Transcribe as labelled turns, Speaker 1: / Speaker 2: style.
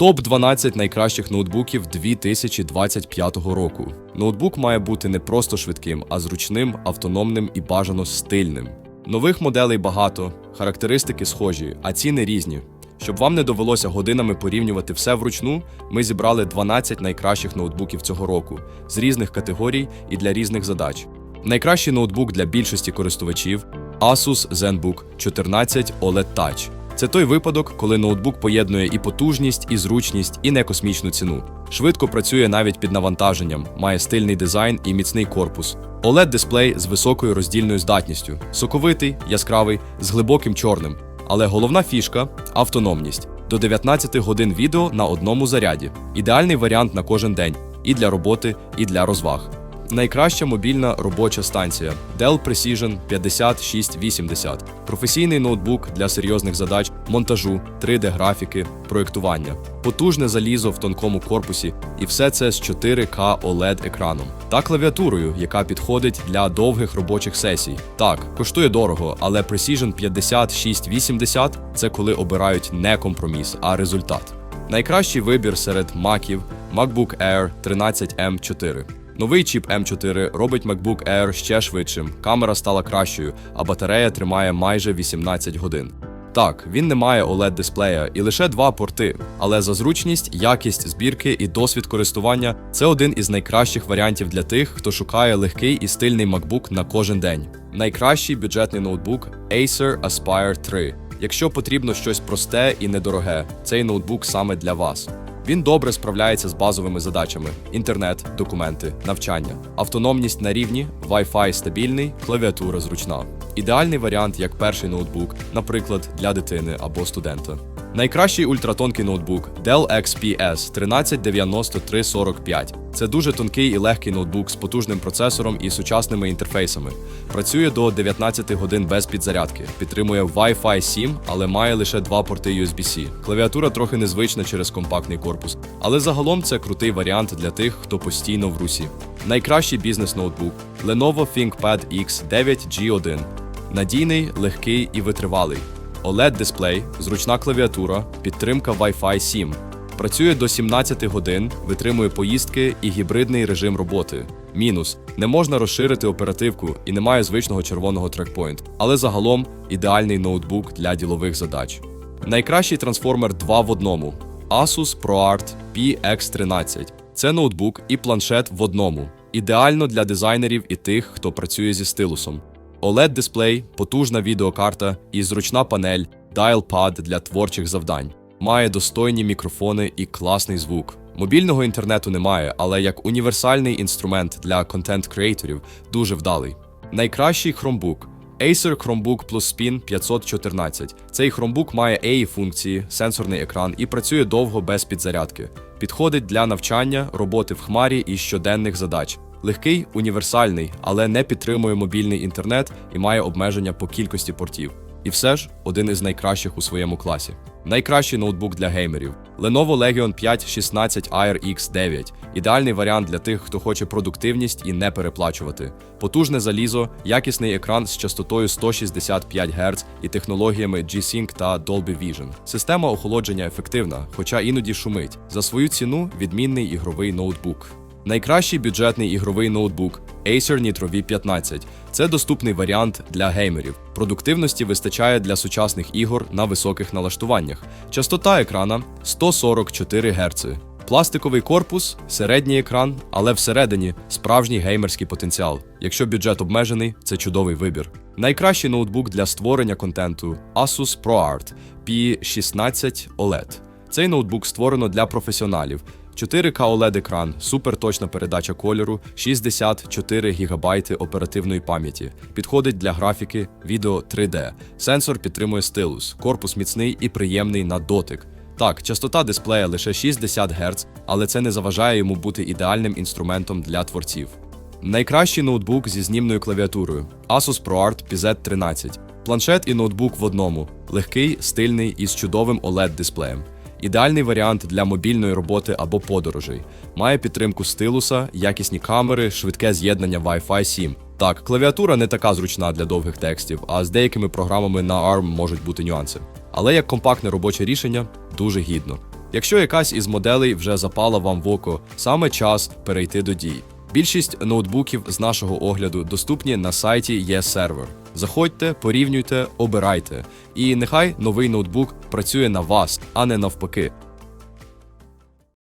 Speaker 1: Топ 12 найкращих ноутбуків 2025 року. Ноутбук має бути не просто швидким, а зручним, автономним і бажано стильним. Нових моделей багато, характеристики схожі, а ціни різні. Щоб вам не довелося годинами порівнювати все вручну, ми зібрали 12 найкращих ноутбуків цього року з різних категорій і для різних задач. Найкращий ноутбук для більшості користувачів Asus ZenBook 14 OLED Touch. Це той випадок, коли ноутбук поєднує і потужність, і зручність, і не космічну ціну. Швидко працює навіть під навантаженням, має стильний дизайн і міцний корпус. oled дисплей з високою роздільною здатністю, соковитий, яскравий, з глибоким чорним. Але головна фішка автономність до 19 годин відео на одному заряді. Ідеальний варіант на кожен день і для роботи, і для розваг. Найкраща мобільна робоча станція Dell Precision 5680. Професійний ноутбук для серйозних задач, монтажу, 3D-графіки, проєктування, потужне залізо в тонкому корпусі, і все це з 4К OLED екраном та клавіатурою, яка підходить для довгих робочих сесій. Так, коштує дорого, але Precision 5680 – це коли обирають не компроміс, а результат. Найкращий вибір серед маків MacBook Air 13M4. Новий чіп M4 робить MacBook Air ще швидшим, камера стала кращою, а батарея тримає майже 18 годин. Так, він не має oled дисплея і лише два порти, але за зручність, якість збірки і досвід користування це один із найкращих варіантів для тих, хто шукає легкий і стильний MacBook на кожен день. Найкращий бюджетний ноутбук Acer Aspire 3. Якщо потрібно щось просте і недороге, цей ноутбук саме для вас. Він добре справляється з базовими задачами: інтернет, документи, навчання, автономність на рівні, Wi-Fi стабільний, клавіатура зручна. Ідеальний варіант як перший ноутбук, наприклад, для дитини або студента. Найкращий ультратонкий ноутбук Dell XPS 139345. Це дуже тонкий і легкий ноутбук з потужним процесором і сучасними інтерфейсами. Працює до 19 годин без підзарядки, підтримує Wi-Fi 7, але має лише два порти USB-C. Клавіатура трохи незвична через компактний корпус, але загалом це крутий варіант для тих, хто постійно в русі. Найкращий бізнес-ноутбук Lenovo ThinkPad X 9G1. Надійний, легкий і витривалий. Oled дисплей, зручна клавіатура, підтримка Wi-Fi 7. Працює до 17 годин, витримує поїздки і гібридний режим роботи. Мінус не можна розширити оперативку і немає звичного червоного трекпойнт, але загалом ідеальний ноутбук для ділових задач. Найкращий трансформер 2 в одному Asus ProArt PX13. Це ноутбук і планшет в одному. Ідеально для дизайнерів і тих, хто працює зі стилусом. Oled дисплей, потужна відеокарта і зручна панель, dial-pad для творчих завдань. Має достойні мікрофони і класний звук. Мобільного інтернету немає, але як універсальний інструмент для контент-креаторів дуже вдалий. Найкращий Chromebook Acer Chromebook Plus Spin 514. Цей Chromebook має AI функції, сенсорний екран і працює довго без підзарядки. Підходить для навчання, роботи в хмарі і щоденних задач. Легкий, універсальний, але не підтримує мобільний інтернет і має обмеження по кількості портів. І все ж один із найкращих у своєму класі. Найкращий ноутбук для геймерів Lenovo Legion 5 16 Air X9. Ідеальний варіант для тих, хто хоче продуктивність і не переплачувати. Потужне залізо, якісний екран з частотою 165 Гц і технологіями G-Sync та Dolby Vision. Система охолодження ефективна, хоча іноді шумить. За свою ціну відмінний ігровий ноутбук. Найкращий бюджетний ігровий ноутбук Acer Nitro V15. Це доступний варіант для геймерів. Продуктивності вистачає для сучасних ігор на високих налаштуваннях. Частота екрана 144 Гц. Пластиковий корпус, середній екран, але всередині справжній геймерський потенціал. Якщо бюджет обмежений, це чудовий вибір. Найкращий ноутбук для створення контенту Asus ProArt P16 OLED. Цей ноутбук створено для професіоналів. 4К OLED екран, суперточна передача кольору, 64 ГБ оперативної пам'яті. Підходить для графіки, відео 3D. Сенсор підтримує стилус, корпус міцний і приємний на дотик. Так, частота дисплея лише 60 Гц, але це не заважає йому бути ідеальним інструментом для творців. Найкращий ноутбук зі знімною клавіатурою Asus ProArt PZ13. Планшет і ноутбук в одному, легкий, стильний і з чудовим oled дисплеєм. Ідеальний варіант для мобільної роботи або подорожей. Має підтримку стилуса, якісні камери, швидке з'єднання Wi-Fi 7. Так, клавіатура не така зручна для довгих текстів, а з деякими програмами на ARM можуть бути нюанси. Але як компактне робоче рішення дуже гідно. Якщо якась із моделей вже запала вам в око, саме час перейти до дій. Більшість ноутбуків з нашого огляду доступні на сайті eServer. Заходьте, порівнюйте, обирайте. І нехай новий ноутбук працює на вас, а не навпаки.